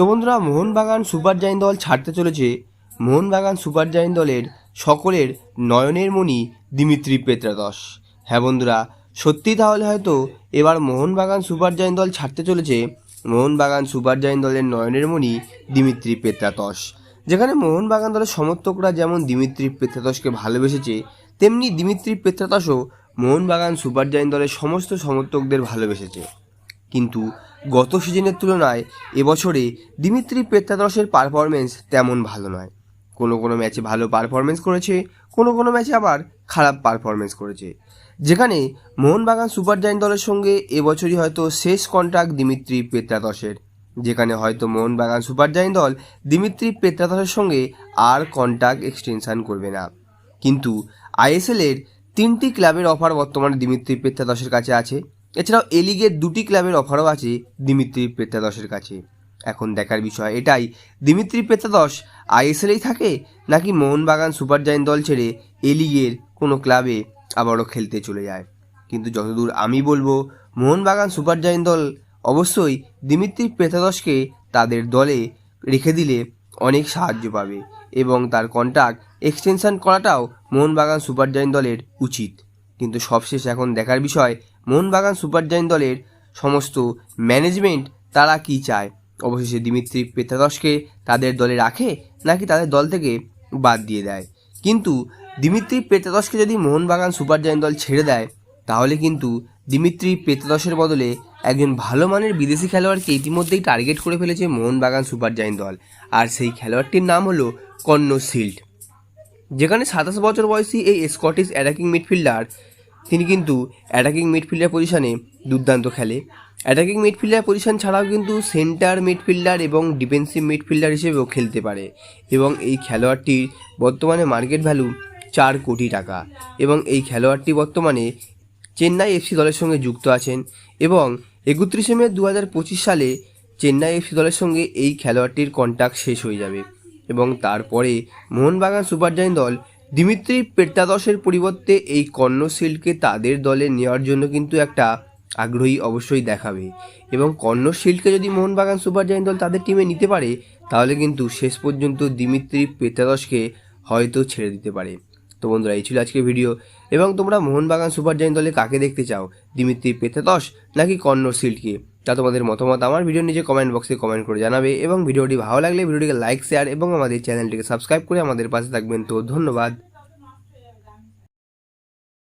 তো বন্ধুরা, মোহনবাগান সুপার জাইন দল ছাড়তে চলেছে। মোহনবাগান সুপার জাইন দলের সকলের নয়নের মণি দিমিত্রি পেত্রাদস হ্যাঁ বন্ধুরা সত্যি তাহলে হয়তো এবার মোহনবাগান সুপার জাইন দল ছাড়তে চলেছে মোহনবাগান সুপার জাইন দলের নয়নের মণি দিমিত্রি পেত্রাতস যেখানে মোহনবাগান দলের সমর্থকরা যেমন দিমিত্রি পেত্রাতসকে ভালোবেসেছে, তেমনি দিমিত্রি পেত্রাতসও মোহনবাগান সুপার জাইন দলের সমস্ত সমর্থকদের ভালোবেসেছে। কিন্তু গত সিজনের তুলনায় এবছরে দিমিত্রি পেত্রাদসের পারফরমেন্স তেমন ভালো নয়। কোনো কোনো ম্যাচে ভালো পারফরমেন্স করেছে, কোনো কোনো ম্যাচে আবার খারাপ পারফরমেন্স করেছে। যেখানে মোহনবাগান সুপার জায়েন্ট দলের সঙ্গে এবছরই হয়তো শেষ কন্ট্রাক্ট দিমিত্রি পেত্রাদসের, যেখানে হয়তো মোহনবাগান সুপার জায়েন্ট দল দিমিত্রি পেত্রাদসের সঙ্গে আর কন্ট্রাক্ট এক্সটেনশন করবে না। কিন্তু আইএসএলের তিনটি ক্লাবের অফার বর্তমানে দিমিত্রি পেত্রাদসের কাছে আছে। এছাড়াও এলিগের দুটি ক্লাবের অফারও আছে দিমিত্রি পেত্রাদসের কাছে। এখন দেখার বিষয় এটাই দিমিত্রি পেত্রাদস আইএসএলেই থাকে নাকি মোহনবাগান সুপার জায়েন্ট দল ছেড়ে এলিগের কোনো ক্লাবে আবারও খেলতে চলে যায়? কিন্তু যতদূর আমি বলব, মোহনবাগান সুপার জায়েন্ট দল অবশ্যই দিমিত্রি পেত্রাদসকে তাদের দলে রেখে দিলে অনেক সাহায্য পাবে এবং তার কন্ট্রাক্ট এক্সটেনশন করাটাও মোহনবাগান সুপার জায়েন্ট দলের উচিত। কিন্তু সবশেষ এখন দেখার বিষয়, মোহনবাগান সুপার জায়েন্ট দলের সমস্ত ম্যানেজমেন্ট তারা কি চায়? অবশেষে দিমিত্রি পেত্রাদসকে তাদের দলে রাখে নাকি তাদের দল থেকে বাদ দিয়ে দেয়? কিন্তু দিমিত্রি পেত্রাদসকে যদি মোহনবাগান সুপার জায়েন্ট দল ছেড়ে দেয়, তাহলে কিন্তু দিমিত্রি পেত্রাদসের বদলে একজন ভালো মানের বিদেশি খেলোয়াড়কে ইতিমধ্যেই টার্গেট করে ফেলেছে মোহনবাগান সুপার জায়েন্ট দল। আর সেই খেলোয়াড়টির নাম হলো কর্ণ শিল্ড যেখানে সাতাশ বছর বয়সী এই স্কটিশ অ্যাটাকিং মিডফিল্ডার তিনি কিন্তু অ্যাটাকিং মিডফিল্ডার পজিশনে দুর্দান্ত খেলে। অ্যাটাকিং মিডফিল্ডার পজিশন ছাড়াও কিন্তু সেন্টার মিডফিল্ডার এবং ডিফেন্সিভ মিডফিল্ডার হিসেবেও খেলতে পারে এবং এই খেলোয়াড়টির বর্তমানে মার্কেট ভ্যালু চার কোটি টাকা এবং এই খেলোয়াড়টি বর্তমানে চেন্নাই এফসি দলের সঙ্গে যুক্ত আছেন এবং একত্রিশে মে দু হাজার পঁচিশ সালে চেন্নাই এফসি দলের সঙ্গে এই খেলোয়াড়টির কন্ট্যাক্ট শেষ হয়ে যাবে এবং তারপরে মোহনবাগান সুপার জায়েন্ট দল দিমিত্রি পেট্টাদশের পরিবর্তে এই কর্ণশিল্ডকে তাদের দলে নেওয়ার জন্য কিন্তু একটা আগ্রহী অবশ্যই দেখাবে। এবং কর্ণশিল্ডকে যদি মোহনবাগান সুপার জায়েন্ট দল তাদের টিমে নিতে পারে, তাহলে কিন্তু শেষ পর্যন্ত দিমিত্রি পেত্রাদশকে হয়তো ছেড়ে দিতে পারে। তো বন্ধুরা, এই ছিল আজকের ভিডিও এবং তোমরা মোহনবাগান সুপার জায়েন্ট দলে কাকে দেখতে চাও? দিমিত্রি পেত্রাদশ নাকি কর্ণশিল্ডকে তা তোমাদের মতামত আমার ভিডিও নিজে কমেন্ট বক্সে কমেন্ট করে জানাবে এবং ভিডিওটি ভালো লাগলে ভিডিওটিকে লাইক শেয়ার এবং আমাদের চ্যানেলটিকে সাবস্ক্রাইব করে আমাদের পাশে থাকবেন। তো ধন্যবাদ।